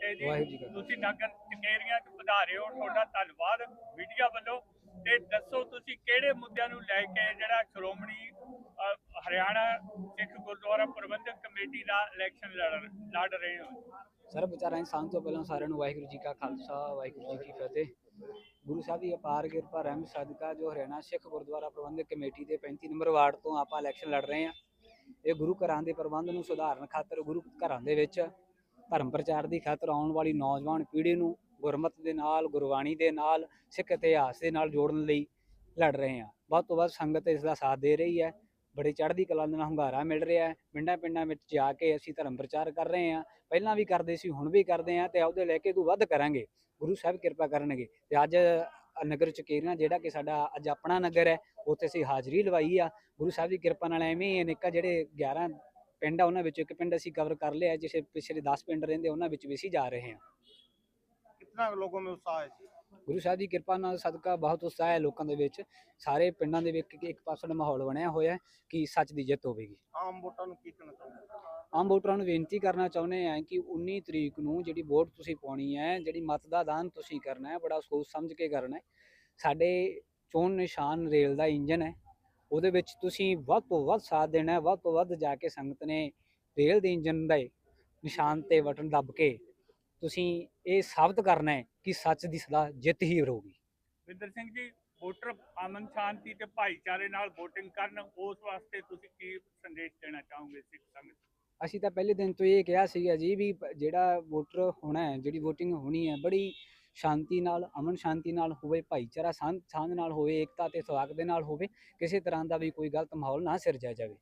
Okay ਜੀ ਤੁਸੀਂ ਨਗਰ ਚਕੇਰੀਆਂ ਚ ਪਧਾਰੇ ਹੋ ਤੁਹਾਡਾ ਧੰਨਵਾਦ ਮੀਡੀਆ ਵੱਲੋਂ। ਤੇ ਦੱਸੋ ਤੁਸੀਂ ਕਿਹੜੇ ਮੁੱਦਿਆਂ ਨੂੰ ਲੈ ਕੇ ਜਿਹੜਾ ਸ਼੍ਰੋਮਣੀ ਹਰਿਆਣਾ ਸਿੱਖ ਗੁਰਦੁਆਰਾ ਪ੍ਰਬੰਧਕ ਕਮੇਟੀ ਦਾ ਇਲੈਕਸ਼ਨ ਲੜ ਲੜ ਰਹੇ ਹੋ? ਸਰ ਵਿਚਾਰਾਂ ਇਨਸਾਨ ਤੋਂ ਪਹਿਲਾਂ ਸਾਰਿਆਂ ਨੂੰ ਵਾਹਿਗੁਰੂ ਜੀ ਕਾ ਖਾਲਸਾ ਵਾਹਿਗੁਰੂ ਜੀ ਕੀ ਫਤਿਹ। ਗੁਰੂ ਸਾਹਿਬ ਦੀ ਅਪਾਰ ਕਿਰਪਾ ਰਹਿਮ ਸਦਕਾ ਜੋ ਹਰਿਆਣਾ ਸਿੱਖ ਗੁਰਦੁਆਰਾ ਪ੍ਰਬੰਧਕ ਕਮੇਟੀ ਦੇ 35 ਨੰਬਰ ਵਾਰਡ ਤੋਂ ਆਪਾਂ ਇਲੈਕਸ਼ਨ ਲੜ ਰਹੇ ਹਾਂ। ਇਹ ਗੁਰੂ ਘਰਾਂ ਦੇ ਪ੍ਰਬੰਧ ਨੂੰ ਸੁਧਾਰਨ ਖਾਤਰ ਗੁਰੂ ਘਰਾਂ ਦੇ ਵਿੱਚ ਧਰਮ ਪ੍ਰਚਾਰ ਦੀ ਖਾਤਰ ਆਉਣ ਵਾਲੀ ਨੌਜਵਾਨ ਪੀੜ੍ਹੀ ਨੂੰ ਗੁਰਮਤ ਦੇ ਨਾਲ, ਗੁਰਬਾਣੀ ਦੇ ਨਾਲ, ਸਿੱਖ ਇਤਿਹਾਸ ਦੇ ਨਾਲ ਜੋੜਨ ਲਈ ਲੜ ਰਹੇ ਹਾਂ। ਵੱਧ ਤੋਂ ਵੱਧ ਸੰਗਤ ਇਸ ਦਾ ਸਾਥ ਦੇ ਰਹੀ ਹੈ। ਬੜੀ ਚੜ੍ਹਦੀ ਕਲਾ ਦੇ ਨਾਲ ਹੁੰਗਾਰਾ ਮਿਲ ਰਿਹਾ ਹੈ। ਪਿੰਡਾਂ ਪਿੰਡਾਂ ਵਿੱਚ ਜਾ ਕੇ ਅਸੀਂ ਧਰਮ ਪ੍ਰਚਾਰ ਕਰ ਰਹੇ ਹਾਂ। ਪਹਿਲਾਂ ਵੀ ਕਰਦੇ ਸੀ, ਹੁਣ ਵੀ ਕਰਦੇ ਹਾਂ ਤੇ ਉਹਦੇ ਲੈ ਕੇ ਤੂੰ ਵੱਧ ਕਰਾਂਗੇ। ਗੁਰੂ ਸਾਹਿਬ ਕਿਰਪਾ ਕਰਨਗੇ। ਤੇ ਅੱਜ ਨਗਰ ਚਕੇਰੀਆਂ, ਜਿਹੜਾ ਕਿ ਸਾਡਾ ਅੱਜ ਆਪਣਾ ਨਗਰ ਹੈ, ਉੱਥੇ ਅਸੀਂ ਹਾਜ਼ਰੀ ਲਵਾਈ ਆ। ਗੁਰੂ ਸਾਹਿਬ ਦੀ ਕਿਰਪਾ ਨਾਲ ਐਵੇਂ ਹੀ ਅਨੇਕਾਂ ਜਿਹੜੇ 11 ਪਿੰਡ ਆ ਉਹਨਾਂ ਵਿੱਚੋਂ ਇੱਕ ਪਿੰਡ ਅਸੀਂ ਕਵਰ ਕਰ ਲਿਆ ਜਿਸੇ ਪਿਛਲੇ 10 ਪਿੰਡ ਰਹਿੰਦੇ ਉਹਨਾਂ ਵਿੱਚ ਵੀ ਅਸੀਂ ਜਾ ਰਹੇ ਹਾਂ कितना लोगों में उत्साह है जी ਗੁਰੂ ਸਾਹਿਬ ਦੀ ਕਿਰਪਾ ਨਾਲ ਸਦਕਾ ਬਹੁਤ ਉਤਸ਼ਾਹ ਹੈ ਲੋਕਾਂ ਦੇ ਵਿੱਚ ਸਾਰੇ ਪਿੰਡਾਂ ਦੇ ਵਿੱਚ ਇੱਕ ਪਾਸੇ ਦਾ ਮਾਹੌਲ ਬਣਿਆ ਹੋਇਆ ਹੈ ਕਿ ਸੱਚ ਦੀ ਜਿੱਤ ਹੋਵੇਗੀ ਆਮ ਵੋਟਾਂ ਨੂੰ ਕੀ ਕਹਿਣਾ ਚਾਹੁੰਦੇ ਆਮ ਵੋਟਰਾਂ ਨੂੰ ਬੇਨਤੀ ਕਰਨਾ ਚਾਹੁੰਦੇ ਹਾਂ ਕਿ 19 ਤਰੀਕ ਨੂੰ ਜਿਹੜੀ ਵੋਟ ਤੁਸੀਂ ਪਾਉਣੀ ਹੈ ਜਿਹੜੀ ਮਤ ਦਾ ਦਾਨ ਤੁਸੀਂ ਕਰਨਾ ਹੈ ਬੜਾ ਸੋਚ ਸਮਝ ਕੇ ਕਰਨਾ ਹੈ ਸਾਡੇ ਚੋਣ ਨਿਸ਼ਾਨ ਰੇਲ ਦਾ ਇੰਜਨ ਹੈ ਉਹਦੇ ਵਿੱਚ ਤੁਸੀਂ ਵੱਧ ਤੋਂ ਵੱਧ ਸਾਥ ਦੇਣਾ ਹੈ ਵੱਧ ਤੋਂ ਵੱਧ ਜਾ ਕੇ ਸੰਗਤ ਨੇ ਰੇਲ ਦੇ ਇੰਜਨ ਦੇ ਨਿਸ਼ਾਨ ਤੇ ਬਟਨ ਦੱਬ ਕੇ ਤੁਸੀਂ ਇਹ ਸਾਬਤ ਕਰਨਾ ਹੈ ਕਿ ਸੱਚ ਦੀ ਸਦਾ ਜਿੱਤ ਹੀ ਰਹੂਗੀ ਵਿੰਦਰ ਸਿੰਘ ਜੀ ਵੋਟਰ ਅਮਨ ਸ਼ਾਂਤੀ ਤੇ ਭਾਈਚਾਰੇ ਨਾਲ VOTING ਕਰਨ ਉਸ ਵਾਸਤੇ ਤੁਸੀਂ ਕੀ ਸੰਦੇਸ਼ ਦੇਣਾ ਚਾਹੋਗੇ ਸਿੱਖ ਸੰਗਤ? ਅਸੀਂ ਤਾਂ ਪਹਿਲੇ ਦਿਨ ਤੋਂ ਇਹ ਕਿਹਾ ਸੀਗਾ ਜੀ ਵੀ ਜਿਹੜਾ ਵੋਟਰ ਹੋਣਾ ਹੈ ਜਿਹੜੀ VOTING ਹੋਣੀ ਹੈ ਬੜੀ ਸ਼ਾਂਤੀ ਨਾਲ, ਅਮਨ ਸ਼ਾਂਤੀ ਨਾਲ ਹੋਵੇ, ਭਾਈਚਾਰਾ ਸਾਂਝ ਸਾਂਝ ਨਾਲ ਹੋਵੇ, ਏਕਤਾ ਤੇ ਸਵਾਗਤ ਦੇ ਨਾਲ ਹੋਵੇ, ਕਿਸੇ ਤਰ੍ਹਾਂ ਦਾ ਵੀ ਕੋਈ ਗਲਤ ਮਾਹੌਲ ਨਾ ਸਿਰਜਿਆ ਜਾਵੇ।